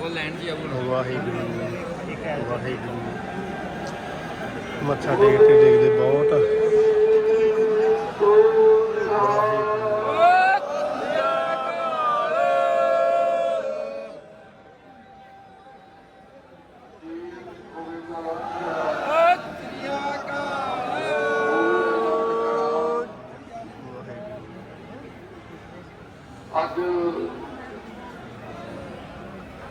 ਉਹ ਲੈਣ ਜੀ ਆਉਣਾ ਵਾਹਿਗੁਰੂ ਵਾਹਿਗੁਰੂ। ਮੱਥਾ ਟੇਕਦੇ ਟੇਕਦੇ ਬਹੁਤ ਅੱਜ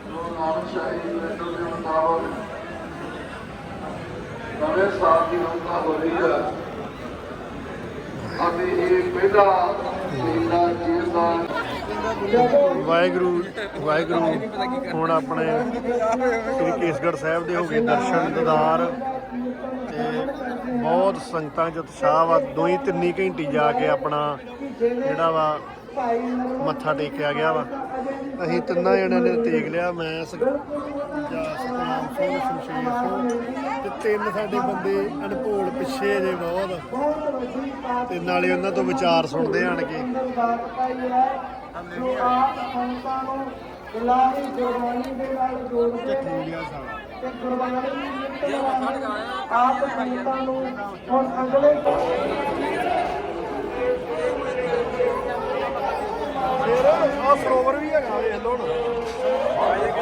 ਜੋ ਨਾਮ ਸ਼ਾਹੀ ਲੈਟਰ ਦੇ ਮੁਤਾਬਕ ਨਵੇਂ ਸਾਲ ਦੀ ਰੌਣਕ ਹੋ ਰਹੀ ਹੈ ਅਤੇ ਇਹ ਪਹਿਲਾ ਮਹੀਨਾ ਜੇਲ੍ਹ ਦਾ ਵਾਹਿਗੁਰੂ ਵਾਹਿਗੁਰੂ ਹੁਣ ਆਪਣੇ ਸ੍ਰੀ ਕੇਸਗੜ੍ਹ ਸਾਹਿਬ ਦਰਸ਼ਨ ਦਿਦਾਰ ਤੇ ਬਹੁਤ ਸੰਗਤਾਂ ਚ ਉਤਸ਼ਾਹ ਵਾ ਦੋਈ ਤਿੰਨੀ ਘੰਟੀ ਜਾ ਕੇ ਆਪਣਾ ਜਿਹੜਾ ਵਾ ਮੱਥਾ ਟੇਕਿਆ ਗਿਆ ਵਾ। ਅਸੀਂ ਤਿੰਨਾਂ ਜਣਿਆਂ ਨੇ ਟੇਕ ਲਿਆ। ਮੈਂ, ਸ- ਸਤਨਾਮ ਸਿੰਘ, ਸ਼ਮਸ਼ੀਰ ਸਿੰਘ ਤੇ ਤਿੰਨ ਸਾਡੇ ਬੰਦੇ ਅਨਭੋਲ ਪਿੱਛੇ ਜੇ ਬਹੁਤ। ਤੇ ਨਾਲੇ ਉਹਨਾਂ ਤੋਂ ਵਿਚਾਰ ਸੁਣਦੇ ਆਣ ਕੇ। ਆਪ ਸੰਤਾਂ ਨੂੰ ਇਲਾਹੀ ਗੁਰਬਾਣੀ ਦੇ ਨਾਲ ਜੋੜ ਕੇ ਤੇ ਗੁਰਬਾਣੀ ਦੀ ਨਿੱਤ ਆਪ ਸੰਤਾਂ ਨੂੰ ਹੁਣ ਅਗਲੇ ਫਿਰ ਆ ਸਰੋਵਰ ਵੀ ਹੈਗਾ ਵੇਖ ਲਓ ਹੁਣ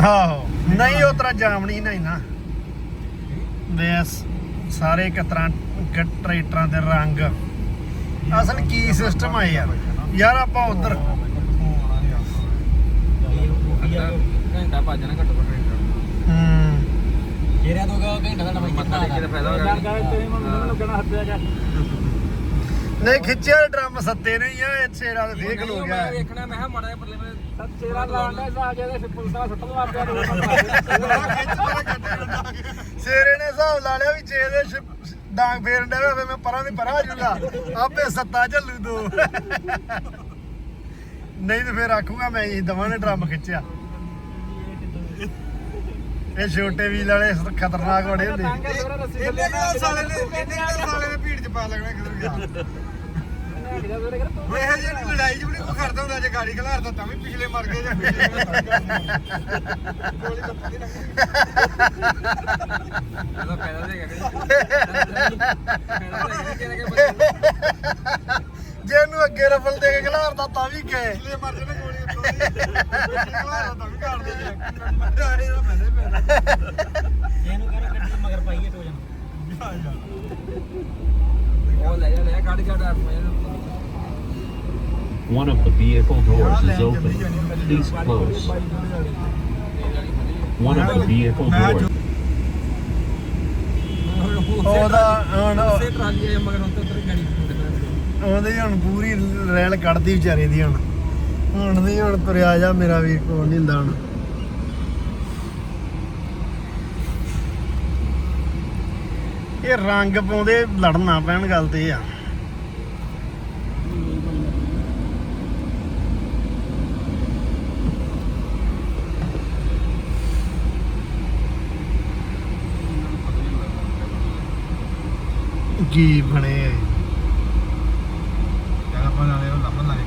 ਆਹੋ। ਨਹੀਂ ਉਹ ਤਰ੍ਹਾਂ ਜਾਮ ਨਹੀਂ ਨਾ। ਬਸ ਸਾਰੇ ਕਤਰਾਂ ਟਰੈਕਟਰਾਂ ਦੇ ਰੰਗ। ਅਸਲ ਕੀ ਸਿਸਟਮ ਆ ਯਾਰ। ਯਾਰ ਆਪਾਂ ਉਧਰ ਘੰਟਾ ਭੱਜਣਾ ਘੱਟੋ ਘੱਟ ਹੂੰ। ਜੇਰਿਆ ਤੋਂ ਘੰਟਾ ਦਾ ਮੱਥਾ ਟੇਕ ਕੇ ਫਾਇਦਾ ਹੋ ਜਾਣਾ ਨਹੀਂ ਖਿੱਚਿਆ ਡਰਮ ਸੱਤੇ ਨਹੀਂ ਆ ਇਹ ਛੇੜਾ ਤੇ ਫੇਕ ਲੋ ਗਿਆ ਵੇਖਣਾ ਮੈਂ ਕਿਹਾ ਮਾੜਾ ਜਿਹਾ ਪਰਲੇ ਮੈਂ ਚੇਰਾ ਲਾਉਂਦਾ ਸਾਹ ਜਿਹਦੇ ਪੁਲਸਾ ਸੁੱਟਣ ਲੱਗ ਪਿਆ ਸ਼ੇਰੇ ਨੇ ਹਿਸਾਬ ਲਾ ਲਿਆ ਵੀ ਛੇ ਦੇ ਡਾਂਗ ਫੇਰਨ ਦੇ ਵੇ ਮੈਂ ਪਰਾਂ ਦੀ ਪਰਾਂ ਜੂਗਾ। ਆਪੇ ਸੱਤਾ ਝੱਲੂ ਦੋ। ਨਹੀਂ ਤੇ ਫੇਰ ਆਖੂਗਾ ਮੈਂ ਹੀ ਦਵਾਂ ਨੇ ਡਰਮ ਖਿੱਚਿਆ। ਇਹ ਛੋਟੇ ਵੀਲ ਵਾਲੇ ਖਤਰਨਾਕ ਬੜੇ ਹੁੰਦੇ। ਇਹਨੇ ਸਾਲੇ ਨੇ ਇਹਨੇ ਸਾਲੇ ਨੇ ਭੀੜ ਚ ਪਾ ਲੱਗਣਾ ਕਿਧਰ ਗਿਆ ਉਹ ਇਹ ਜਿਹੀ ਲੜਾਈ ਚ ਵੀ ਨਹੀਂ ਕੋਈ ਕਰਦਾ ਹੁੰਦਾ ਜੇ ਗਾੜੀ ਖਲਾਰਦਾ ਤਾਂ ਵੀ ਪਿਛਲੇ ਮਰ ਗਏ ਜਾਂ ਪਿਛਲੇ ਮਰ ਗਏ। ਗੋਲੀ ਤਾਂ ਨਹੀਂ ਇਹਦਾ ਫਾਇਦਾ ਦੇਗਾ ਜੇ ਇਹਨੂੰ ਅੱਗੇ ਰਫਲ ਦੇ ਕੇ ਖਿਲਾਰਦਾ ਤਾਂ ਵੀ ਗਏ। ਪਿਛਲੇ ਮਰ ਜਾਣੇ ਗੋਲੀ ਉੱਤੋਂ ਦੀ। ਪਿਛਲੇ ਖਲਾਰਦਾ ਤਾਂ ਵੀ ਕਰ ਦੇ ਇਹਦਾ ਫਾਇਦਾ ਹੀ ਫਾਇਦਾ ਇਹਨੂੰ ਕਰ ਗੱਡੀ ਮਗਰ ਪਾਈਏ ਟੋ ਜਨ ਉਹ ਲੈ ਜਾ ਲੈ ਜਾ, ਕੱਢ ਕੱਢ ਆ ਮੈਂ One of the vehicle doors is open. Please close. One of the vehicle doors. ਉਹਦਾ ਰੈਲ ਕੱਢਦੀ ਵਿਚਾਰੇ ਦੀ ਹੁਣ ਹੁਣ ਹੁਣ ਤੁਰਿਆ ਜਾ ਮੇਰਾ ਵੀਰ ਇਹ ਰੰਗ ਪਾਉਂਦੇ ਲੜਨਾ ਪੈਣ ਗੱਲ ਤੇ ਆ ਕੀ ਬਣੇ ਆ ਇਹ? ਆਪਾਂ ਨਾਲੇ ਉਹ ਲੱਭਣ ਲੱਗੇ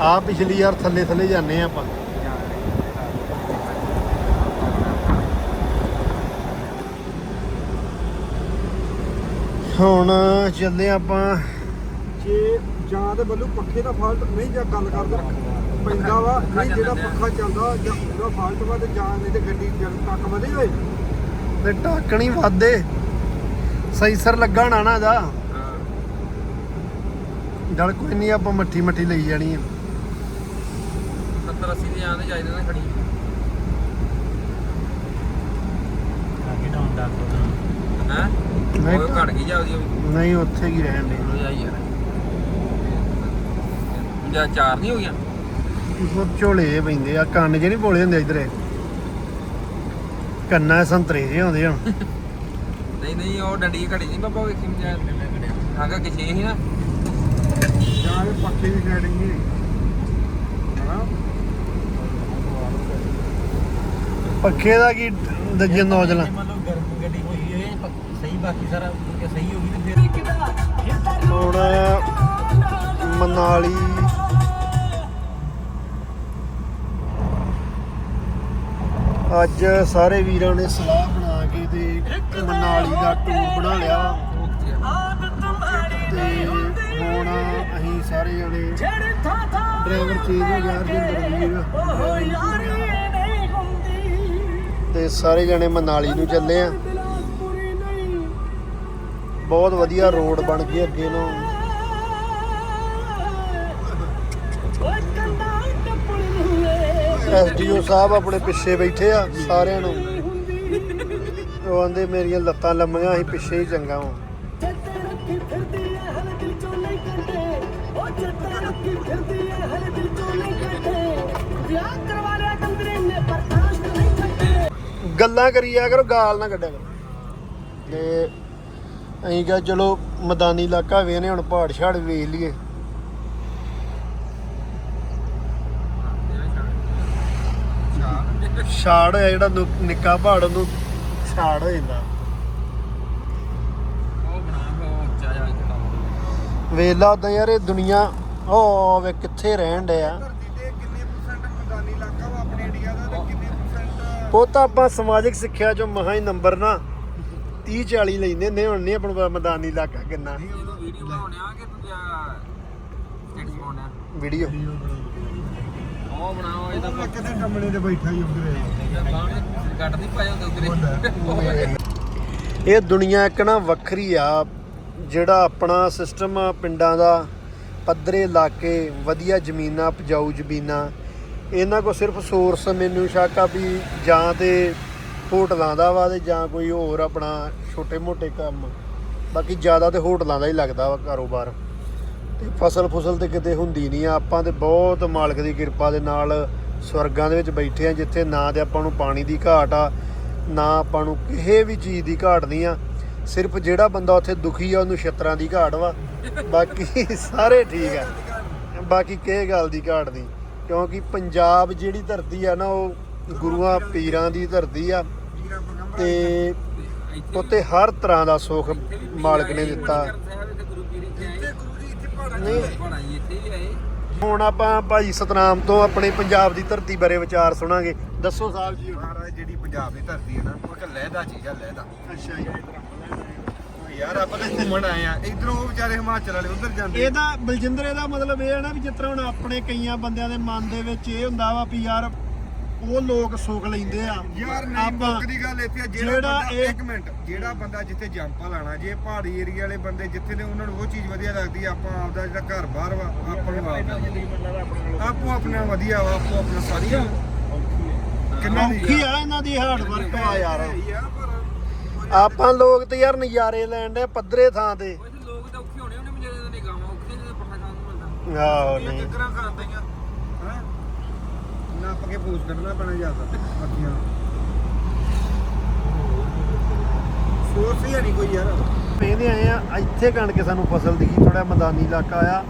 ਆ ਪਿਛਲੀ ਯਾਰ ਥੱਲੇ ਥੱਲੇ ਜਾਂਦੇ ਆ ਆਪਾਂ ਹੁਣ ਚੱਲਦੇ ਆਪਾਂ। ਜੇ ਜਾਂ ਤੇ ਬੱਲੂ ਪੱਖੇ ਦਾ ਫਾਲਟ ਨਹੀਂ ਜਾਂ ਗੱਲ ਕਰਦਾ ਪੈਂਦਾ ਵਾ ਨਹੀਂ ਜਿਹੜਾ ਪੱਖਾ ਚੱਲਦਾ ਜਾਂ ਉਹਦਾ ਫਾਲਟ ਵਾ ਤੇ ਜਾਂ ਨਹੀਂ ਤੇ ਗੱਡੀ ਜਲ ਤੱਕ ਵਧੇ ਹੋਏ। ਤੇ ਢਾਕਣੀ ਵਾਦੇ ਸਹੀ ਸਰ ਲੱਗਾ ਹੋਣਾ ਨਾ ਦਾ ਡਲ ਕੋਈ ਨਹੀਂ ਆਪਾਂ ਮੱਠੀ ਮੱਠੀ ਲਈ ਜਾਣੀ ਆ। 70 80 ਦੇ ਆਂਦੇ ਚਾਹੀਦੇ ਨੇ ਖੜੀ। ਅੱਗੇ ਡਾਊਨ ਦਾ ਹੈ? ਨਹੀਂ। ਉਹ ਘਟ ਗਈ ਜਾਉਦੀ ਉਹ ਨਹੀਂ ਉੱਥੇ ਕੀ ਰਹਿਣ ਦੇ। ਵੀ ਆਈ ਯਾਰ ਜਾਂ ਚਾਰ ਨਹੀਂ ਹੋ ਗਿਆ ਉਹ ਝੋਲੇ ਜਿਹੇ ਪੈਂਦੇ ਆ ਕੰਨ ਜੇ ਨਹੀਂ ਬੋਲੇ ਹੁੰਦੇ ਇਧਰੇ। ਕੰਨਾਂ 'ਚ ਸੰਤਰੇ ਜਿਹੇ ਆਉਂਦੇ ਹੁਣ ਨਹੀਂ ਨਹੀਂ ਉਹ ਡੰਡੀ ਘੜੀ ਨਹੀਂ ਬਾਬਾ ਵੇਖੀ ਮਜਾ ਆਗਾ ਕਿਛੇ ਸੀ ਨਾ। ਜਾਂ ਇਹ ਪੱਖੇ ਦੀ ਸੈਟਿੰਗ ਨਹੀਂ ਹਨਾ ਪੱਖੇ ਦਾ ਕੀ ਦਜੇ ਨੌਜਲਾਂ ਮਤਲਬ ਗਰਮ ਗੱਡੀ ਹੋਈ ਹੈ ਪ- ਸਹੀ ਬਾਕੀ ਸਾਰਾ ਕਿ ਸਹੀ ਹੋ ਗਈ ਤੇ ਫਿਰ ਹੁਣ ਮਨਾਲੀ। ਅੱਜ ਸਾਰੇ ਵੀਰਾਂ ਨੇ ਸਲਾਹ ਬਣਾ ਕੇ ਤੇ ਮਨਾਲੀ ਦਾ ਟੂਰ ਬਣਾ ਲਿਆ। ਤੇ ਹੁਣ ਅਸੀਂ ਸਾਰੇ ਜਣੇ ਡਰਾਈਵਰ ਚੇਂਜ ਹੋ ਗਿਆ ਰਜਿੰਦਰ ਵੀਰ ਤੇ ਸਾਰੇ ਜਣੇ ਮਨਾਲੀ ਨੂੰ ਚੱਲੇ ਆ। ਬਹੁਤ ਵਧੀਆ ਰੋਡ ਬਣ ਗਈ ਅੱਗੇ ਨੂੰ। ਐਸਡੀਓ ਸਾਹਿਬ ਆਪਣੇ ਪਿੱਛੇ ਬੈਠੇ ਆ ਸਾਰਿਆਂ ਨੂੰ। ਉਹ ਆਂਦੇ, ਮੇਰੀਆਂ ਲੱਤਾਂ ਲੰਮੀਆਂ, ਅਸੀਂ ਪਿੱਛੇ ਹੀ ਚੰਗਾ ਹਾਂ ਗੱਲਾਂ ਕਰੀ ਜਾ ਕਰੋ, ਗਾਲ ਨਾ ਕੱਢਿਆ ਕਰੋ। ਤੇ ਅਸੀਂ ਕਿਹਾ ਚਲੋ ਮੈਦਾਨੀ ਇਲਾਕਾ ਵੇਨੇ ਹੁਣ ਪਹਾੜ ਛਾੜ ਵੇਖ ਲਈਏ। ਛਾੜ ਹੈ ਜਿਹੜਾ ਨਿੱਕਾ ਪਹਾੜ ਨੂੰ ਛਾੜ ਹੋ ਜਾਂਦਾ। ਉਹ ਬਣਾ ਉਹ ਉੱਚਾ ਜਾ ਕੇ ਵੇਲਾ ਉਦਾਂ ਯਾਰ ਇਹ ਦੁਨੀਆ ਉਹ ਵੇ ਕਿੱਥੇ ਰਹਿਣ ਡਿਆ। ਧਰਤੀ ਤੇ ਕਿੰਨੇ ਪਰਸੈਂਟ ਮੈਦਾਨੀ ਇਲਾਕਾ ਵਾ ਆਪਣੇ ਇੰਡੀਆ ਦਾ ਤੇ ਕਿੰਨੇ ਪਰਸੈਂਟ ਉਹ ਤਾਂ ਆਪਾਂ ਸਮਾਜਿਕ ਸਿੱਖਿਆ ਚੋਂ ਮਹਾ ਹੀ ਨੰਬਰ ਨਾ। 30 40 ਲੈਂਦੇ ਨੇ ਹੁਣ ਨਹੀਂ ਆਪਣਾ ਮੈਦਾਨੀ ਇਲਾਕਾ ਕਿੰਨਾ ਵੀਡੀਓ ਬਣਾਉਣਿਆ ਕਿ ਦੂਜਾ ਸਟੇਟਸ ਪਾਉਣਾ ਵੀਡੀਓ ਉਹ ਬਣਾਓ ਇਹਦਾ ਮੈਂ ਕਿਤੇ ਟੰਮਣੇ ਤੇ ਬੈਠਾ ਹੀ ਉਧਰੇ। ਬਾਹਰ ਕੱਟ ਨਹੀਂ ਪਾਇਆ ਹੁੰਦਾ। ਉਧਰੇ ਇਹ ਦੁਨੀਆ ਇੱਕ ਨਾ ਵੱਖਰੀ ਆ ਜਿਹੜਾ ਆਪਣਾ ਸਿਸਟਮ ਆ ਪਿੰਡਾਂ ਦਾ ਪੱਧਰੇ ਇਲਾਕੇ ਵਧੀਆ ਜ਼ਮੀਨਾਂ ਉਪਜਾਊ ਜ਼ਮੀਨਾਂ। ਇਹਨਾਂ ਕੋ ਸਿਰਫ ਸੋਰਸ ਮੈਨੂੰ ਸ਼ੱਕ ਆ ਵੀ ਜਾਂ ਤੇ ਹੋਟਲਾਂ ਦਾ ਵਾ ਤੇ ਜਾਂ ਕੋਈ ਹੋਰ ਆਪਣਾ ਛੋਟੇ ਮੋਟੇ ਕੰਮ। ਬਾਕੀ ਜ਼ਿਆਦਾ ਤੇ ਹੋਟਲਾਂ ਦਾ ਹੀ ਲੱਗਦਾ ਵਾ ਕਾਰੋਬਾਰ। ਤੇ ਫਸਲ ਫਸਲ ਤੇ ਕਿਤੇ ਹੁੰਦੀ ਨਹੀਂ ਆ। ਆਪਾਂ ਤੇ ਬਹੁਤ ਮਾਲਕ ਦੀ ਕਿਰਪਾ ਦੇ ਨਾਲ ਸਵਰਗਾਂ ਦੇ ਵਿੱਚ ਬੈਠੇ ਆ, ਜਿੱਥੇ ਨਾ ਤੇ ਆਪਾਂ ਨੂੰ ਪਾਣੀ ਦੀ ਘਾਟ ਆ, ਨਾ ਆਪਾਂ ਨੂੰ ਕਿਸੇ ਵੀ ਚੀਜ਼ ਦੀ ਘਾਟ ਨਹੀਂ ਆ। ਸਿਰਫ ਜਿਹੜਾ ਬੰਦਾ ਉੱਥੇ ਦੁਖੀ ਆ, ਉਹਨੂੰ ਛਤਰਾਂ ਦੀ ਘਾਟ ਵਾ। ਬਾਕੀ ਸਾਰੇ ਠੀਕ ਆ। ਬਾਕੀ ਕਿਸੇ ਗੱਲ ਦੀ ਘਾਟ ਨਹੀਂ। ਕਿਉਂਕਿ ਪੰਜਾਬ ਜਿਹੜੀ ਧਰਤੀ ਆ ਨਾ, ਉਹ ਗੁਰੂਆਂ, ਪੀਰਾਂ ਦੀ ਧਰਤੀ ਆ। ਤੇ ਉੱਤੇ ਹਰ ਤਰ੍ਹਾਂ ਦਾ ਸੁੱਖ ਮਾਲਕ ਨੇ ਦਿੱਤਾ। ਹੀ ਹੁਣ ਆਪਾਂ ਭਾਈ ਸਤਨਾਮ ਤੋਂ ਆਪਣੇ ਪੰਜਾਬ ਦੀ ਧਰਤੀ ਬਾਰੇ ਵਿਚਾਰ ਸੁਣਾਂਗੇ। ਦੱਸੋ ਸਾਹਿਬ ਜੀ। ਮਹਾਰਾਜ ਜਿਹੜੀ ਪੰਜਾਬ ਦੀ ਧਰਤੀ ਹੈ ਨਾ ਉਹ ਇੱਕ ਲਹਿਦਾ ਚੀਜ਼ ਆ ਲਹਿਦਾ। ਅੱਛਾ ਜੀ। ਯਾਰ ਆਪਾਂ ਤਾਂ ਘੁੰਮਣ ਆਏ ਆ। ਇਧਰੋਂ ਉਹ ਵਿਚਾਰੇ ਹਿਮਾਚਲ ਵਾਲੇ ਉਧਰ ਜਾਂਦੇ ਇਹਦਾ ਬਲਜਿੰਦਰ ਇਹਦਾ ਮਤਲਬ ਇਹ ਹੈ ਨਾ ਵੀ ਜਿਸ ਤਰ੍ਹਾਂ ਹੁਣ ਆਪਣੇ ਕਈਆਂ ਬੰਦਿਆਂ ਦੇ ਮਨ ਦੇ ਵਿੱਚ ਇਹ ਹੁੰਦਾ ਵਾ ਵੀ ਯਾਰ ਉਹ ਲੋਕ ਸੁੱਖ ਲੈਂਦੇ ਆ। ਯਾਰ ਨਹੀਂ ਆਪਾਂ ਮੁੱਕ ਦੀ ਗੱਲ ਇੱਥੇ ਆ, ਜਿਹੜਾ ਜਿਹੜਾ ਬੰਦਾ ਇਹ- ਇੱਕ ਮਿੰਟ ਜਿਹੜਾ ਬੰਦਾ ਜਿੱਥੇ ਜੰਪਾ ਲਾਣਾ ਜੇ ਪਹਾੜੀ ਏਰੀਆ ਵਾਲੇ ਬੰਦੇ ਜਿੱਥੇ ਨੇ ਉਹਨਾਂ ਨੂੰ ਉਹ ਚੀਜ਼ ਵਧੀਆ ਲੱਗਦੀ ਆ, ਆਪਾਂ ਆਪਦਾ ਜਿਹੜਾ ਘਰ ਬਾਹਰ ਵਾ ਆਪਾਂ ਨੂੰ ਆਪਦਾ ਆਪੋ ਆਪਣਾ ਵਧੀਆ ਵਾ ਆਪੋ ਆਪਣਾ ਸਾਰੀਆਂ ਕਿੰਨਾ ਦੀ ਔਖੀ ਆ ਇਹਨਾਂ ਦੀ ਹਾਰਡ ਵਰਕ ਆ ਯਾਰ। ਆਪਾਂ ਲੋਕ ਤੇ ਯਾਰ ਨਜ਼ਾਰੇ ਲੈਣ ਦੇ ਪੱਧਰੇ ਥਾਂ ਤੇ। ਲੋਕ ਤਾਂ ਔਖੇ ਹੋਣੇ ਉਹਨੇ ਮੇਰੇ ਦੇ ਗਾਵਾਂ ਔਖੇ ਜਿਹੇ ਪੱਠਾ ਖਾਣ ਨੂੰ ਮਿਲਦਾ। ਆਹੋ ਨਹੀਂ। ਨੱਪ ਕੇ ਪੂਛ ਕੱਢਣਾ ਪੈਣਾ ਜ਼ਿਆਦਾ ਬਾਕੀਆਂ ਸੋਰਸ ਹੀ ਨਹੀਂ ਕੋਈ ਯਾਰ। ਵੇਂਦੇ ਆਏ ਆ, ਇੱਥੇ ਕਣਕ ਸਾਨੂੰ ਫਸਲ ਦਿਖੀ ਥੋੜਾ ਮੈਦਾਨੀ ਇਲਾਕਾ ਆ।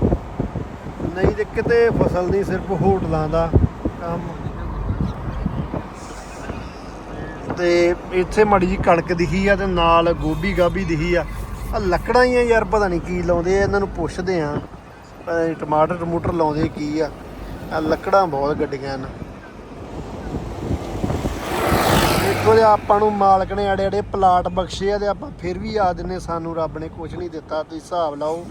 ਨਹੀਂ ਤੇ ਕਿਤੇ ਫਸਲ ਨਹੀਂ, ਸਿਰਫ ਹੋਟਲਾਂ ਦਾ ਕੰਮ। ਤੇ ਇੱਥੇ ਮੜੀ ਜੀ ਕਣਕ ਦਿਖੀ ਆ ਤੇ ਨਾਲ ਗੋਭੀ ਗਾਭੀ ਦਿਖੀ ਆ। ਆ ਲੱਕੜਾਂ ਹੀ ਆ ਯਾਰ, ਪਤਾ ਨਹੀਂ ਕੀ ਲਾਉਂਦੇ ਆ, ਇਹਨਾਂ ਨੂੰ ਪੁੱਛਦੇ ਆ। ਟਮਾਟਰ ਟਮੂਟਰ ਲਾਉਂਦੇ ਕੀ ਆ। ਆ ਲੱਕੜਾਂ ਬਹੁਤ ਗੱਡੀਆਂ ਨੇ ਦੇਖੋ ਜੇ ਆਪਾਂ ਨੂੰ ਮਾਲਕ ਨੇ ਅੜੇ ਅੜੇ ਪਲਾਟ ਬਖਸ਼ੇ ਆ ਤੇ ਆਪਾਂ ਫਿਰ ਵੀ ਆ ਦਿੰਨੇ ਸਾਨੂੰ ਰੱਬ ਨੇ ਕੁਝ ਨਹੀਂ ਦਿੱਤਾ, ਤੁਸੀਂ ਹਿਸਾਬ ਲਾਓ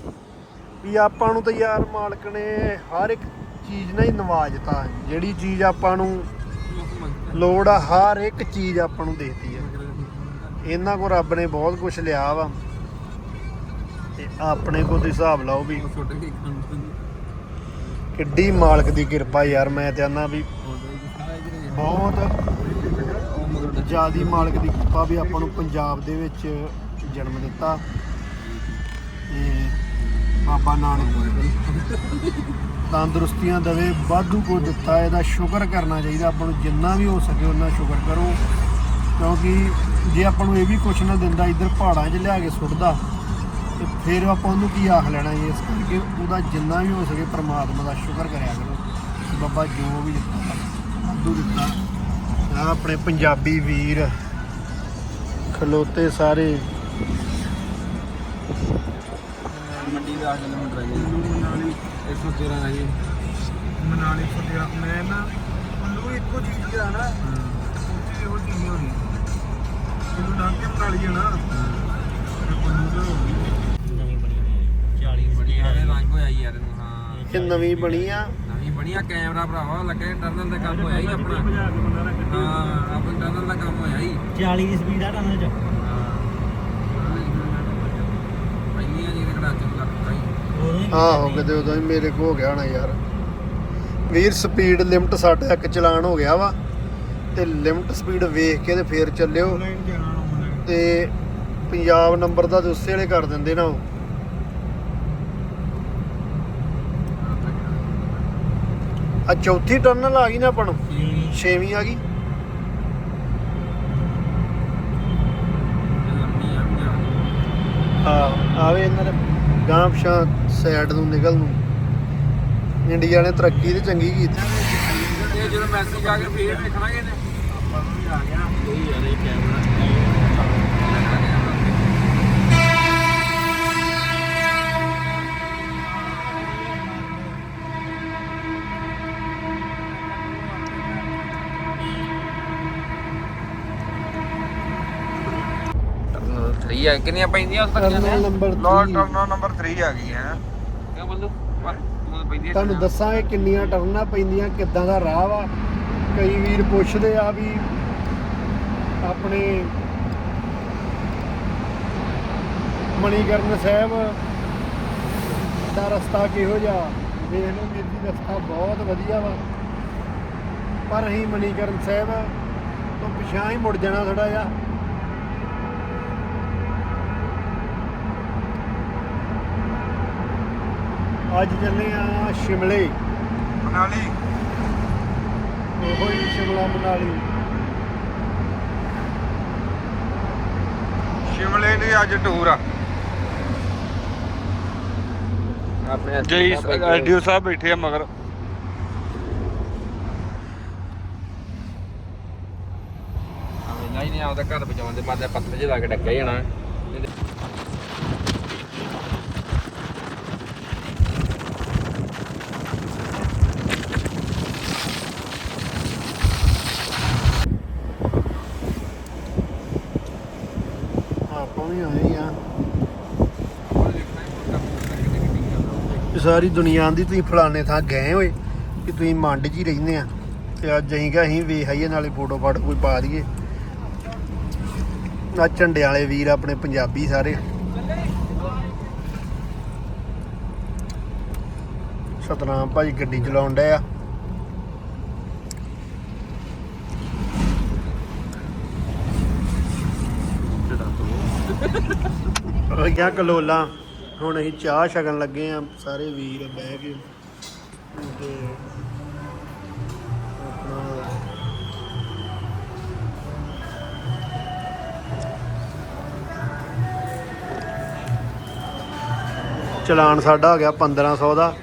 ਵੀ ਆਪਾਂ ਨੂੰ ਤਾਂ ਯਾਰ ਮਾਲਕ ਨੇ ਹਰ ਇੱਕ ਚੀਜ਼ ਨਾਲ ਹੀ ਨਵਾਜਤਾ ਜਿਹੜੀ ਚੀਜ਼ ਆਪਾਂ ਨੂੰ ਲੋੜ ਆ, ਹਰ ਇੱਕ ਚੀਜ਼ ਆਪਾਂ ਨੂੰ ਦੇਤੀ ਆ ਇਹਨਾਂ ਕੋ ਰੱਬ ਨੇ ਬਹੁਤ ਕੁਝ ਲਿਆ ਵਾ। ਤੇ ਆਪਣੇ ਕੋ ਤੁਸੀਂ ਹਿਸਾਬ ਲਾਓ ਵੀ ਛੋਟੇ ਕਿੱਡੀ ਮਾਲਕ ਦੀ ਕਿਰਪਾ ਯਾਰ, ਮੈਂ ਤੇ ਆਨਾ ਵੀ ਬਹੁਤ ਜਿਆਦੀ ਮਾਲਕ ਦੀ ਕਿਰਪਾ ਵੀ ਆਪਾਂ ਨੂੰ ਪੰਜਾਬ ਦੇ ਵਿੱਚ ਜਨਮ ਦਿੱਤਾ। ਤੇ ਬਾਬਾ ਨਾਨਕ ਤੰਦਰੁਸਤੀਆਂ ਦਵੇ, ਵਾਧੂ ਕੋ ਦਿੱਤਾ, ਇਹਦਾ ਸ਼ੁਕਰ ਕਰਨਾ ਚਾਹੀਦਾ। ਆਪਾਂ ਨੂੰ ਜਿੰਨਾ ਵੀ ਹੋ ਸਕੇ ਉਹਨਾਂ ਸ਼ੁਕਰ ਕਰੋ। ਕਿਉਂਕਿ ਜੇ ਆਪਾਂ ਨੂੰ ਇਹ ਵੀ ਕੁਛ ਨਾ ਦਿੰਦਾ, ਇੱਧਰ ਪਹਾੜਾਂ 'ਚ ਲਿਆ ਕੇ ਸੁੱਟਦਾ, ਤੇ ਫਿਰ ਆਪਾਂ ਉਹਨੂੰ ਕੀ ਆਖ ਲੈਣਾ ਜੀ? ਇਸ ਕਰਕੇ ਉਹਦਾ ਜਿੰਨਾ ਵੀ ਹੋ ਸਕੇ ਪ੍ਰਮਾਤਮਾ ਦਾ ਸ਼ੁਕਰ ਕਰਿਆ ਕਰੋ। ਬਾਬਾ ਜੋ ਵੀ ਦਿੱਤਾ, ਵਾਧੂ ਦਿੱਤਾ। ਆਹ ਆਪਣੇ ਪੰਜਾਬੀ ਵੀਰ ਖਲੋਤੇ ਸਾਰੇ। ਮੰਡੀ ਦਾ 8 ਕਿਲੋਮੀਟਰ ਹੈ ਜੀ। 113 ਹੈ ਜੀ। ਮਨਾਲੀ ਫਤਿਆ ਮੈਂ ਨਾ ਮੈਨੂੰ ਇੱਕੋ ਚੀਜ਼ ਆ। ਨਾ ਉੱਚੀ ਇਹੋ ਚੀਜ਼ ਹੋਣੀ। ਮੈਨੂੰ ਲੰਘ ਕੇ ਮਨਾਲੀ ਜਾਣਾ। ਤੇ ਮੈਨੂੰ ਤਾਂ ਹੋ ਗਈ ਨਵੀਂ ਬਣੀ ਹੋਈ ਹੈ 40 ਬੜੀ ਆਲੇ ਰੰਗ ਹੋਇਆ ਯਾਰ ਇਹਨੂੰ ਇਹ ਨਵੀਂ ਬਣੀ ਆ। ਨਵੀਂ ਬਣੀ ਆ ਕੈਮਰਾ ਭਰਾਵਾ ਲੱਗੇ ਟਰਨਲ ਦਾ ਕੰਮ ਹੋਇਆ ਹੀ ਆਪਣਾ। ਹਾਂ ਆਪਣਾ ਟਰਨਲ ਦਾ ਕੰਮ ਹੋਇਆ ਹੀ। 40 ਦੀ ਸਪੀਡ ਆ ਟਨਲ ਚ। ਪਹਿਲੀਆਂ ਜੀ ਹੀ ਆਹੋ ਕਿਤੇ ਉਦੋਂ ਹੀ ਮੇਰੇ ਕੋ ਹੋ ਗਿਆ ਹੋਣਾ ਯਾਰ। ਵੀਰ ਸਪੀਡ ਲਿਮਟ ਸਾਡਾ ਇੱਕ ਚਲਾਨ ਹੋ ਗਿਆ ਵਾ। ਤੇ ਲਿਮਟ ਸਪੀਡ ਵੇਖ ਕੇ ਤੇ ਫੇਰ ਚੱਲਿਓ। ਤੇ ਪੰਜਾਬ ਨੰਬਰ ਦਾ ਤੇ ਉਸੇ ਵਾਲੇ ਕਰ ਦਿੰਦੇ ਨਾ ਉਹ। ਆ ਚੌਥੀ ਟਰਨਲ ਆ ਗਈ ਨਾ ਆਪਾਂ ਨੂੰ ਛੇਵੀਂ ਆ ਗਈ। ਆ ਆਵੇ ਇਹਨਾਂ ਦੇ ਗਾਂਹ ਪਛਾਂ ਸਾਈਡ ਨੂੰ ਨਿਕਲ ਨੂੰ। ਇੰਡੀਆ ਨੇ ਤਰੱਕੀ ਤੇ ਚੰਗੀ ਕੀਤੀ। ਇਹ ਜਦੋਂ ਮੈਸੇਜ ਆ ਗਿਆ ਫੇਰ ਦੇਖਣਾਗੇ ਨੇ ਆ ਗਿਆ। ਕੋਈ ਯਾਰ ਇਹ ਕੈਮਰਾ 3 ਆ ਕਿੰਨੀਆਂ ਪੈਂਦੀਆਂ ਉਸ ਤੱਕ ਟਰਨਲ ਨੰਬਰ ਲੋ 3 ਟਰਨਲ ਨੰਬਰ 3 ਆ ਗਈ ਹੈ। ਕਿਉਂ ਪੈਂਦੀਆਂ ਤੁਹਾਨੂੰ ਦੱਸਾਂਗੇ ਕਿੰਨੀਆਂ ਟਰਨਾਂ ਪੈਂਦੀਆਂ ਕਿੱਦਾਂ ਦਾ ਰਾਹ ਵਾ। ਕਈ ਵੀਰ ਪੁੱਛਦੇ ਆ ਵੀ ਆਪਣੇ ਮਣੀਕਰਨ ਸਾਹਿਬ ਦਾ ਰਸਤਾ ਕਿਹੋ ਜਿਹਾ? ਦੇਖ ਲਓ ਵੀਰ ਜੀ ਰਸਤਾ ਬਹੁਤ ਵਧੀਆ ਵਾ। ਪਰ ਅਸੀਂ ਮਣੀਕਰਨ ਸਾਹਿਬ ਤੋਂ ਪਿਛਾਂ ਹੀ ਮੁੜ ਜਾਣਾ ਥੋੜਾ ਜਿਹਾ। ਅੱਜ ਚੱਲੇ ਆ ਸ਼ਿਮਲੇ। ਮਨਾਲੀ। ਉਹੋ ਹੀ ਸ਼ਿਮਲਾ ਮਨਾਲੀ। ਸ਼ਿਮਲੇ ਦੀ ਅੱਜ ਟੂਰ ਆ। ਆਪਣੇ ਜਈ ਐਡੀਓ ਸਾਹਿਬ ਬੈਠੇ ਆ ਮਗਰ। ਨਹੀਂ ਨਹੀਂ ਆਪਦਾ ਘਰ ਬਚਾਉਣ ਦੇ ਬਾਅਦ ਪੱਤਰ ਜਿਹਾ ਲਾ ਕੇ ਡੱਕਿਆ ਜਾਣਾ। ਆਪਾਂ ਵੀ ਆਏ ਆ। ਸਾਰੀ ਦੁਨੀਆ ਦੀ ਤੁਸੀਂ ਫਲਾਣੇ ਥਾਂ ਗਏ ਹੋਏ ਕਿ ਤੁਸੀਂ ਮੰਡ 'ਚ ਹੀ ਰਹਿੰਦੇ ਆ ਤੇ ਅੱਜ ਅਸੀਂ ਕਿਹਾ ਅਸੀਂ ਵੇਖ ਆਈਏ, ਨਾਲੇ ਫੋਟੋ ਫਾਟ ਕੋਈ ਪਾ ਦਈਏ। ਆ ਝੰਡੇ ਵਾਲੇ ਵੀਰ ਆਪਣੇ ਪੰਜਾਬੀ ਸਾਰੇ। ਸਤਨਾਮ ਭਾਜੀ ਗੱਡੀ ਚਲਾਉਣ ਡਏ ਉਹ ਕਲੋਲਾ। ਹੁਣ ਅਸੀਂ ਚਾਹ ਛਕਣ ਲੱਗੇ ਆ, ਸਾਰੇ ਵੀਰ ਬਹਿ ਕੇ। ਤੇ ਚਲਾਨ ਸਾਡਾ ਹੋ ਗਿਆ 1500 ਦਾ।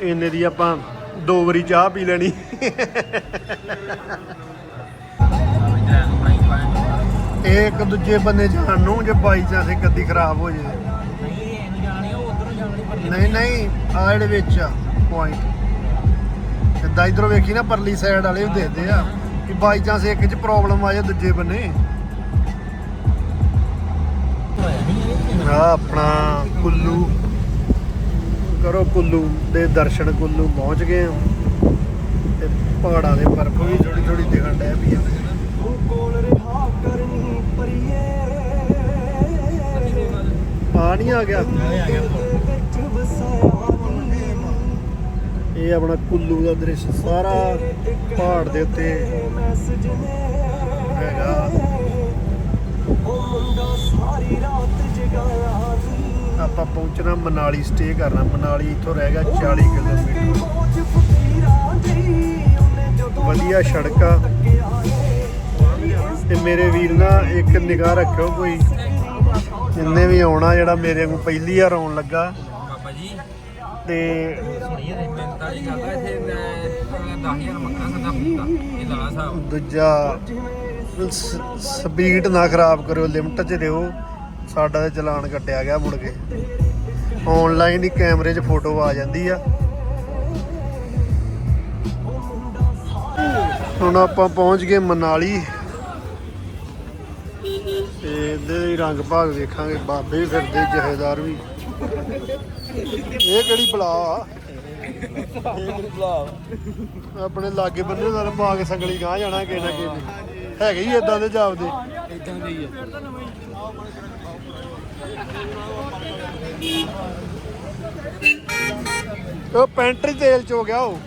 ਇੰਨੇ ਦੀ ਆਪਾਂ ਦੋ ਵਾਰੀ ਚਾਹ ਪੀ ਲੈਣੀ। ਇਹ ਇੱਕ ਦੂਜੇ ਬੰਨੇ ਜਾਣ ਨੂੰ, ਜੇ ਬਾਈ ਚਾਂਸ ਇੱਕ ਅੱਧੀ ਖਰਾਬ ਹੋ ਜੇ। ਨਹੀਂ ਇਹਨੂੰ ਜਾਣੀ ਉਹ ਉਧਰੋਂ ਜਾਣੀ ਪਰ ਨਹੀਂ ਨਹੀਂ ਆ ਜਿਹੜੇ ਵਿੱਚ ਆ ਪੁਆਇੰਟ ਸਿੱਧਾ ਇਧਰੋਂ ਵੇਖੀ ਨਾ, ਪਰਲੀ ਸਾਈਡ ਵਾਲੇ ਵੀ ਦੇਖਦੇ ਆ, ਕਿ ਬਾਈ ਚਾਂਸ ਇੱਕ 'ਚ ਪ੍ਰੋਬਲਮ ਆ ਜਾ ਦੂਜੇ ਬੰਨੇ। ਆ ਆਪਣਾ ਕੁੱਲੂ। ਕਰੋ ਕੁੱਲੂ ਦੇ ਦਰਸ਼ਨ, ਕੁੱਲੂ ਪਹੁੰਚ ਗਏ ਤੇ ਪਹਾੜਾਂ ਦੇ ਬਰਫ਼ ਵੀ ਥੋੜੀ ਥੋੜੀ ਦਿਖਣ ਡੈ ਪਈ ਆ ਆ ਨਹੀਂ ਆ ਗਿਆ। ਇਹ ਆਪਣਾ ਕੁੱਲੂ ਦਾ ਦ੍ਰਿਸ਼ ਸਾਰਾ ਪਹਾੜ ਦੇ ਉੱਤੇ ਹੈਗਾ। ਆਪਾਂ ਪਹੁੰਚਣਾ ਮਨਾਲੀ ਸਟੇ ਕਰਨਾ। ਮਨਾਲੀ ਇੱਥੋਂ ਰਹਿ ਗਿਆ 40 ਕਿਲੋਮੀਟਰ। ਵਧੀਆ ਸੜਕਾਂ ਤੇ ਮੇਰੇ ਵੀਰ ਨਾ ਇੱਕ ਨਿਗਾਹ ਰੱਖਿਓ ਕੋਈ। ਜਿੰਨੇ ਵੀ ਆਉਣਾ ਜਿਹੜਾ ਮੇਰੇ ਨੂੰ ਪਹਿਲੀ ਵਾਰ ਆਉਣ ਲੱਗਾ। ਬਾਬਾ ਜੀ। ਤੇ ਮਿੰਤਾ ਜੀ ਕਰਦਾ ਇੱਥੇ ਮੈਂ 10000 ਮੰਗਣਾ ਸੰਦਾ ਪੁੱਤਾ ਇਹ ਲਾ ਸਾਹਿਬ। ਦੂਜਾ ਸਪੀਡ ਨਾ ਖਰਾਬ ਕਰਿਓ ਲਿਮਟ 'ਚ ਦਿਓ। ਸਾਡਾ ਤੇ ਚਲਾਨ ਕੱਟਿਆ ਗਿਆ ਮੁੜ ਕੇ। ਆਨਲਾਈਨ ਹੀ ਕੈਮਰੇ 'ਚ ਫੋਟੋ ਆ ਜਾਂਦੀ ਆ। ਹੁਣ ਆਪਾਂ ਪਹੁੰਚ ਗਏ ਮਨਾਲੀ। ਇਹਦੇ ਹੀ ਰੰਗ ਭਾਗ ਦੇਖਾਂਗੇ ਬਾਬੇ ਫਿਰਦੇ, ਜਹੇਦਾਰ ਵੀ। ਇਹ ਕਿਹੜੀ ਬਲਾ ਆ? ਆਪਣੇ ਲਾਗੇ ਬੰਨੇ ਨਾਲ ਪਾ ਕੇ ਸੰਗਲੀ ਗਾਂ ਜਾਣਾ ਕਿਸੇ ਨਾ ਕਿਸੇ ਨੇ। ਹੈਗੇ ਹੀ ਇਦਾਂ ਦੇ ਜਾਪਦੇ। ਇਦਾਂ ਦੇ ਹੀ ਆ ਉਹ ਪੈਂਟਰ ਤੇਲ ਚੋ ਗਿਆ ਉਹ।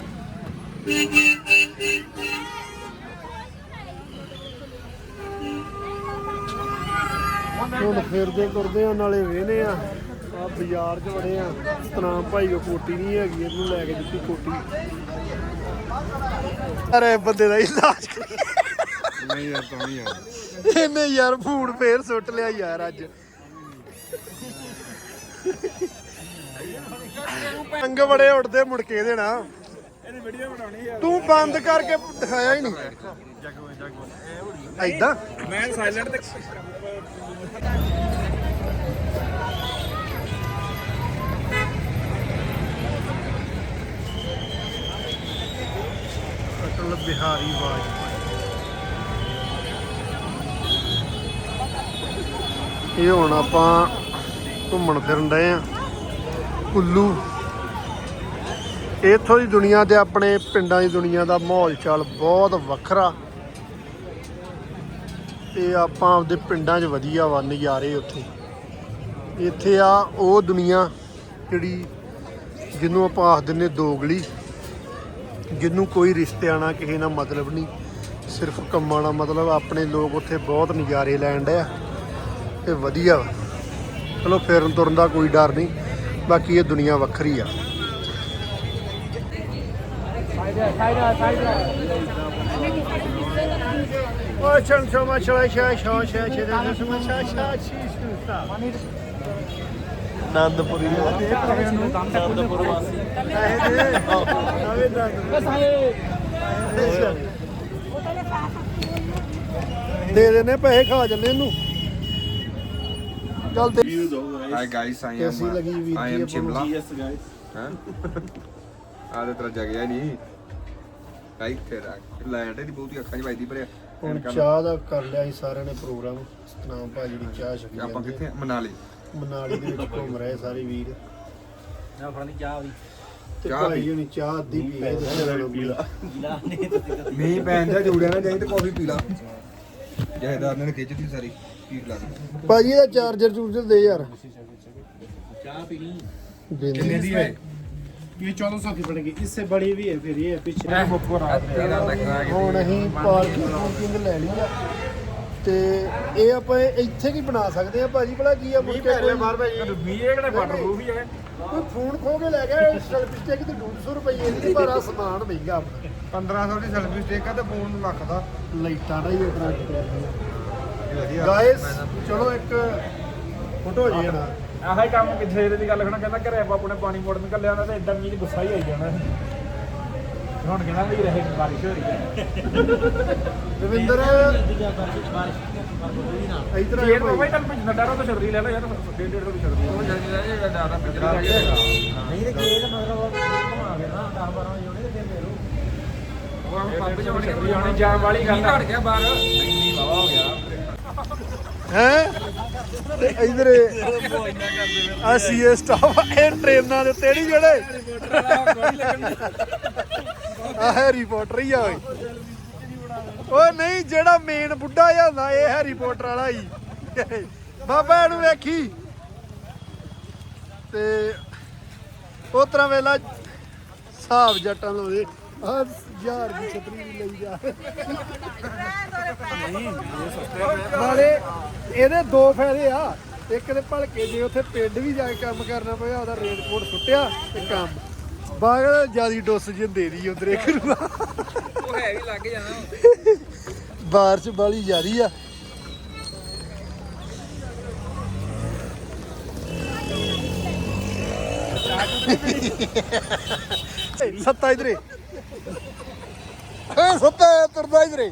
ਹੁਣ ਫਿਰਦੇ ਤੁਰਦੇ ਆ ਨਾਲੇ ਵੇਹਨੇ ਆ। ਆ ਬਾਜ਼ਾਰ 'ਚ ਵੜੇ ਆ। ਸਤਨਾਮ ਭਾਈ ਕੋ ਕੋਟੀ ਨਹੀਂ ਹੈਗੀ ਇਹਨੂੰ ਲੈ ਕੇ ਦਿੱਤੀ ਕੋਟੀ ਅਰੇ ਬੰਦੇ ਦਾ ਇਲਾਜ ਨਹੀਂ ਯਾਰ ਤੂੰ ਨਹੀਂ ਆ ਇਹਨੇ ਯਾਰ ਫੂਡ ਫੇਰ ਸੁੱਟ ਲਿਆ ਯਾਰ ਅੱਜ। ਅੰਗ ਬੜੇ ਉੱਡਦੇ ਮੁੜ ਕੇ ਦੇਣਾ ਤੂੰ ਬੰਦ ਕਰਕੇ ਦਿਖਾਇਆ ਹੀ ਨਹੀਂ। ਐਦਾਂ ਮੈਂ ਸਾਇਲੈਂਟ ਤੇ ਅਟਲ ਬਿਹਾਰੀ ਵਾਜਪਾਈ ਇਹ ਹੁਣ ਆਪਾਂ ਘੁੰਮਣ ਫਿਰਨ ਰਹੇ ਆ, ਕੁੱਲੂ। ਇੱਥੋਂ ਦੀ ਦੁਨੀਆ ਤੇ ਆਪਣੇ ਪਿੰਡਾਂ ਦੀ ਦੁਨੀਆ ਦਾ ਮਾਹੌਲ ਚਾਲ ਬਹੁਤ ਵੱਖਰਾ। ਤੇ ਆਪਾਂ ਆਪਦੇ ਪਿੰਡਾਂ 'ਚ ਵਧੀਆ ਵਾ ਨਜ਼ਾਰੇ ਉੱਥੇ। ਇੱਥੇ ਆ ਉਹ ਦੁਨੀਆ ਜਿਹੜੀ ਜਿਹਨੂੰ ਆਪਾਂ ਆਖ ਦਿੰਦੇ ਦੋਗਲੀ। ਜਿਹਨੂੰ ਕੋਈ ਰਿਸ਼ਤਿਆਂ ਨਾਲ ਕਿਸੇ ਨਾਲ ਮਤਲਬ ਨਹੀਂ ਸਿਰਫ ਕੰਮਾਂ ਨਾਲ ਮਤਲਬ ਆਪਣੇ ਲੋਕ ਉੱਥੇ ਬਹੁਤ ਨਜ਼ਾਰੇ ਲੈਣ ਆ ਤੇ ਵਧੀਆ ਵਾ ਚਲੋ ਫਿਰਨ ਤੁਰਨ ਦਾ ਕੋਈ ਡਰ ਨਹੀਂ ਬਾਕੀ ਇਹ ਦੁਨੀਆ ਵੱਖਰੀ ਆ ਓ ਚੰ ਚੰ ਮਛਲਾ ਸ਼ਾ ਸ਼ਾ ਸ਼ਾ ਸ਼ਾ ਸ਼ਾ ਸ਼ਾ ਸ਼ਾ ਸ਼ਾ ਸ਼ਾ ਆਨੰਦਪੁਰੀ ਆਨੰਦਪੁਰ ਦੇ ਦੇਨੇ ਪੈਸੇ ਖਾ ਜੰਨੇ ਇਹਨੂੰ। ਚੱਲ ਤੇ Hi guys, I am कैसी लगी हुई ਯੈਸ ਗਾਇਸ हाँ? आदत रह गया नहीं राइट थे राग लैंड है बहुत ही अखा जी भाई दी ਹੁਣ ਚਾਹ ਦਾ ਕਰ ਲਿਆ ਸੀ ਸਾਰਿਆਂ ਨੇ ਪ੍ਰੋਗਰਾਮ। ਸਤਨਾਮ ਭਾਜੀ ਦੀ ਚਾਹ ਛਕੀ ਆਪਾਂ ਕਿੱਥੇ ਮਨਾਲੀ। ਮਨਾਲੀ ਦੇ ਵਿੱਚ ਘੁੰਮ ਰਹੇ ਸਾਰੇ ਵੀਰ ਨਾ ਫੜਨੀ ਚਾਹ ਵੀ ਤੇ ਚਾਹ ਭਾਈ ਪੀ। ਹੁਣੀ ਚਾਹ ਅੱਧੀ ਪੀ ਗਏ ਤੇ ਚਲੋ ਪੀ ਲਾ ਲਾ ਨੇ ਤੁਸੀਂ ਨਹੀਂ ਪੈਣ ਦਾ ਜੂੜਿਆ ਨਾ ਜਾਈ ਤੇ ਕਾਫੀ ਪੀ ਲਾ ਜਹੇਦਾਰ ਨੇ ਖਿੱਚਦੀ ਸਾਰੀ ਪੀ ਲਾ ਭਾਜੀ ਦਾ ਚਾਰਜਰ ਚੂਰਜਰ ਦੇ ਯਾਰ ਚਾਹ ਪੀ ਲਈ ਕਿੰਨੇ ਦੀ ਹੈ ये चौदह सौ की पड़ेगी इससे बड़ी भी है फिर ये पीछे ਤੇਰਾ ਲੱਗਣਾ ਹੁਣ ਅਸੀਂ ਪਾਰਕਿੰਗ ਪੂਰਕਿੰਗ ਲੈ ਲਈ ਆ ਤੇ ਇਹ ਆਪਾਂ ਇੱਥੇ ਕੀ ਬਣਾ ਸਕਦੇ ਆ? ਭਾਜੀ ਭਲਾ ਕੀ ਆ? ਮੁੜ ਕੇ ਕੋਈ ਬਾਹਰ ਭਾਜੀ। ਵੀ ਇਹ ਕਿਹੜੇ ਵਾਟਰਪ੍ਰੂਫ ਹੀ ਹੈ ਕੋਈ ਫੋਨ ਖੋ ਕੇ ਲੈ ਗਿਆ ਸੈਲਫੀ ਸਟਿਕ ਤੇ 200 ਰੁਪਏ ਦੀ ਪਰ ਆ ਸਮਾਨ ਮਹਿੰਗਾ ਆਪਣਾ। 1500 ਦੀ ਸੈਲਫੀ ਸਟਿਕ ਆ ਤੇ ਫੋਨ ਨੂੰ ਲੱਖ ਦਾ। ਲਾਈਟਾਂ ਦਾ ਹੀ ਚੁੱਕਿਆ ਵਧੀਆ। ਗਾਇਸ ਚਲੋ ਇੱਕ ਫੋਟੋ ਜੀ ਨਾ ਆਹ ਹੀ ਕੰਮ ਕਿੱਥੇ ਦੀ ਗੱਲ ਕਰਨਾ ਕਹਿੰਦਾ ਘਰੇ ਆਪਾਂ ਆਪਣੇ ਪਾਣੀ ਮੋੜਨ ਕੱਲਿਆ ਨਾ ਤੇ ਐਡਾ ਮੀਂਹ ਗੁੱਸਾ ਹੀ ਆਈ ਜਾਣਾ। ਹੁਣ ਕਹਿੰਦਾ ਵੀ ਰਹੇ ਬਾਰਿਸ਼ ਹੋ ਰਹੀ ਹੈ। ਰਵਿੰਦਰ ਇਧਰ ਆ ਫੇਰ ਬਾਬਾ ਜੀ ਤੁਹਾਨੂੰ ਭੇਜਣਾ ਡਾਰਾ ਤੋਂ ਛਤਰੀ ਲੈ ਲਓ ਯਾਰ ਡੇਢ ਡੇਢ ਤੋਂ ਛਤਰੀ ਉਹ ਜਲਦੀ ਲੈ ਜੇ ਡਾਰਾ ਪਿੱਛੇ ਨਹੀਂ ਤੇ ਕੇਸ ਮਤਲਬ ਘੁਮਾ ਕੇ ਨਾ 10 12 ਵਜੇ ਹੋਣੇ ਤੇ ਫਿਰ ਲੈ ਲਓ। ਉਹ ਪੰਪ ਚ ਛਤਰੀ ਆਉਣੀ ਜਾਮ ਵਾਲੀ ਗੱਲ ਘਟ ਗਿਆ ਬਾਹਰ। ਨਹੀਂ ਵਾਵਾ ਹੋ ਗਿਆ। ਹੈ? ਤੇ ਇਧਰ ਆ ਸੀਏ ਸਟਾਫ ਇਹ ਟ੍ਰੇਨਾਂ ਦੇ ਨਹੀਂ ਜਿਹੜੇ ਆ ਹੈਰੀ ਪੋਟਰ ਹੀ ਆ ਓਏ। ਓਏ ਨਹੀਂ, ਜਿਹੜਾ ਮੇਨ ਬੁੱਢਾ ਜਿਹਾ ਹੁੰਦਾ, ਇਹ ਹੈਰੀ ਪੋਟਰ ਵਾਲਾ ਹੀ। ਬਾਬਾ ਨੂੰ ਵੇਖੀ। ਤੇ ਉਹ ਤਰ੍ਹਾਂ ਵੇਲਾ ਹਿਸਾਬ ਜੱਟਾਂ ਲਾਉਂਦੇ ਆ ਯਾਰ ਦੀ ਛਤਰੀ ਵੀ ਲਈ ਜਾ। ਨਾਲੇ ਇਹਦੇ ਦੋ ਫਾਇਦੇ ਆ। ਇੱਕ ਤੇ ਭਲਕੇ ਜੇ ਉੱਥੇ ਪਿੰਡ ਵੀ ਜਾ ਕੇ ਕੰਮ ਕਰਨਾ ਪਿਆ, ਉਹਦਾ ਰੇਟ ਕੋਡ ਸੁੱਟਿਆ ਤੇ ਕੰਮ। ਬਾਗ ਜਿਆਦੀ ਡੁੱਸ ਜਿੰਦੇ ਦੀ ਉਧਰ ਇੱਕ ਨੂੰ। ਉਹ ਹੈ ਵੀ ਲੱਗ ਜਾਣਾ ਬਾਰਿਸ਼ ਬਾਲੀ ਜ਼ਿਆਦੀ ਆ। ਸੱਤਾ ਇਧਰੇ। ਏ ਸੱਤਾ ਤੁਰਦਾ ਇਧਰੇ।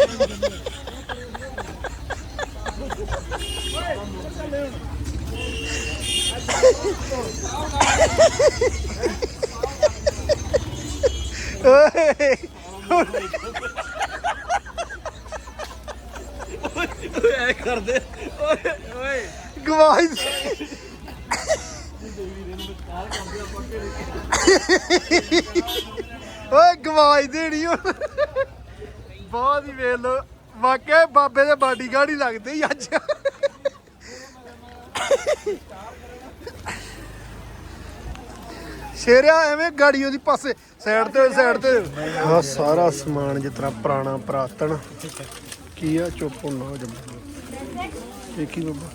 ਓਏ ਐ ਕਰਦੇ ਓਏ ਓਏ ਗਵਾਈ ਓਏ ਗਵਾਈ ਦੇਣੀ ਹੁਣ ਬਹੁਤ ਹੀ ਵੇਖ ਲੋ ਵਾਕਿਆ ਬਾਬੇ ਦੇ ਬਾਡੀਗਾਰਡ ਹੀ ਲੱਗਦੇ ਹੀ ਅੱਜ? ਸ਼ੇਰਿਆ ਐਵੇਂ ਗਾੜੀ ਉਹਦੀ ਪਾਸੇ ਸਾਈਡ ਤੇ ਸਾਈਡ ਤੇ। ਆ ਸਾਰਾ ਸਮਾਨ ਜਿਸ ਤਰ੍ਹਾਂ ਪੁਰਾਣਾ ਪ੍ਰਾਤਨ। ਕੀ ਆ? ਚੁੱਪ ਹੋਣਾ ਹੋ ਜਾਂਦਾ ਦੇਖੀ ਬਾਬਾ।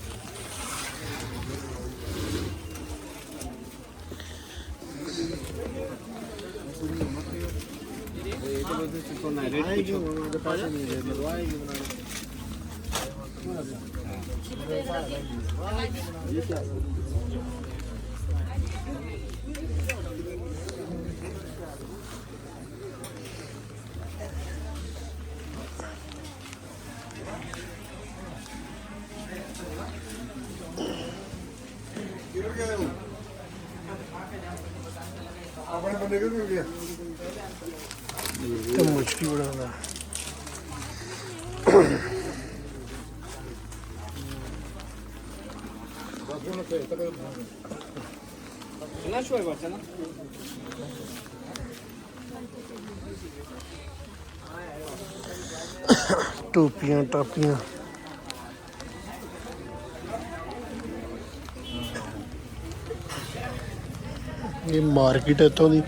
ਆਪਣੇ ਬੰਦੇ ਕਿਉਂ ਗਿਆ Там очки, блядь, ਨਾ ਸ਼ੋਏ ਬੱਚਾ ਨਾ ਟੋਪੀਆਂ, ਟਾਪੀਆਂ। ਇਹ ਮਾਰਕੀਟ ਇੱਥੋਂ ਦੀ।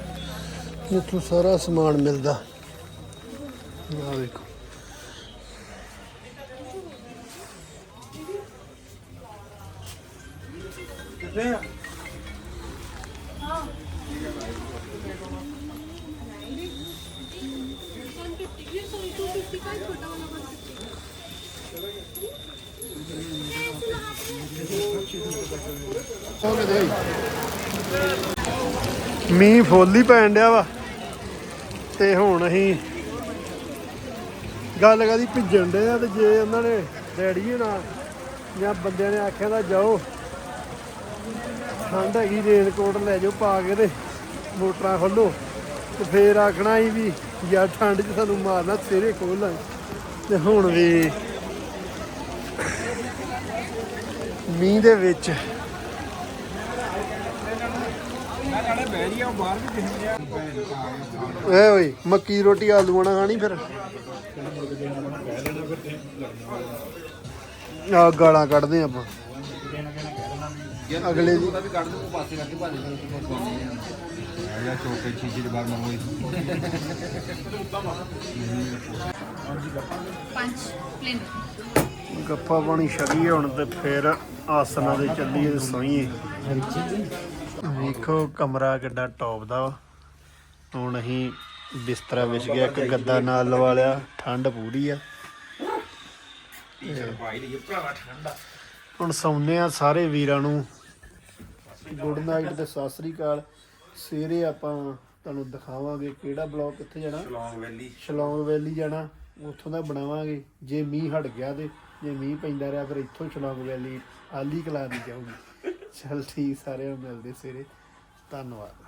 ਇੱਥੋਂ ਸਾਰਾ ਸਮਾਨ ਮਿਲਦਾ। ਆ ਵੇਖੋ। ਮੀਂਹ ਫੁੱਲ ਹੀ ਪੈਣ ਡਿਆ ਵਾ। ਤੇ ਹੁਣ ਅਸੀਂ ਗੱਲ ਕਦੀ ਭਿੱਜਣ ਡੇ ਆ ਤੇ ਜੇ ਉਹਨਾਂ ਨੇ ਡੈਡੀ ਨਾਲ ਜਾਂ ਬੰਦਿਆਂ ਨੇ ਆਖਿਆ ਤਾਂ ਜਾਓ। ਠੰਡ ਹੈਗੀ ਰੇਨਕੋਟ ਲੈ ਜਾਓ ਪਾ ਕੇ ਤੇ ਮੋਟਰਾਂ ਖੋਲੋ ਤੇ ਫੇਰ ਆਖਣਾ ਹੀ ਵੀ ਯਾਰ ਠੰਡ 'ਚ ਸਾਨੂੰ ਮਾਰਨਾ ਸਵੇਰੇ ਖੋਲਾਂ ਤੇ ਹੁਣ ਵੀ ਮੀਂਹ ਦੇ ਵਿੱਚ ਨਾਲੇ ਬਹਿ ਜੀ ਉਹ ਬਾਹਰ ਵੀ ਏ ਓਏ ਮੱਕੀ ਰੋਟੀ ਆਲੂਆਂ ਨਾਲ ਖਾਣੀ ਫਿਰ। ਆ ਗਾਲਾਂ ਕੱਢਦੇ ਆਪਾਂ। ਅਗਲੇ ਦੀ। ਆ ਜਾ ਚੋਕੇ ਚੀਜ਼ੀ ਦੇ ਬਾਹਰ ਮੰਗੋਈ ਪੰਜ ਪਲੇਨ। ਗੱਫਾ ਪਾਣੀ ਛਕੀਏ ਹੁਣ ਤੇ ਫਿਰ ਆਸਨਾਂ ਦੇ ਚੱਲੀਏ ਸੋਈਏ। ਵੇਖੋ ਕਮਰਾ ਕਿੱਡਾ ਟੌਪ ਦਾ ਵਾ। ਹੁਣ ਅਸੀਂ ਬਿਸਤਰਾ ਵਿਛ ਗਿਆ ਇੱਕ ਗੱਦਾ ਨਾਲ ਲਵਾ ਲਿਆ ਠੰਡ ਪੂਰੀ ਆ। ਹੁਣ ਸੌਂਨੇ ਆ ਸਾਰੇ ਵੀਰਾਂ ਨੂੰ। ਗੁੱਡ ਨਾਈਟ ਤੇ ਸਤਿ ਸ੍ਰੀ ਅਕਾਲ। ਸਵੇਰੇ ਆਪਾਂ ਤੁਹਾਨੂੰ ਦਿਖਾਵਾਂਗੇ ਕਿਹੜਾ ਬਲੌਗ ਕਿੱਥੇ ਜਾਣਾ? ਲੌਂਗ ਵੈਲੀ। ਸ਼ਲੌਂਗ ਵੈਲੀ ਜਾਣਾ। ਉੱਥੋਂ ਦਾ ਬਣਾਵਾਂਗੇ। ਜੇ ਮੀਂਹ ਹਟ ਗਿਆ ਤੇ ਜੇ ਮੀਂਹ ਪੈਂਦਾ ਰਿਹਾ ਫਿਰ ਇੱਥੋਂ ਸ਼ਲੌਂਗ ਵੈਲੀ ਆਲੀ ਕਲਾ ਦੀ ਜਾਊਗੀ। ਚਲ ਠੀਕ ਸਾਰਿਆਂ ਨੂੰ ਮਿਲਦੇ ਸਵੇਰੇ। ਧੰਨਵਾਦ।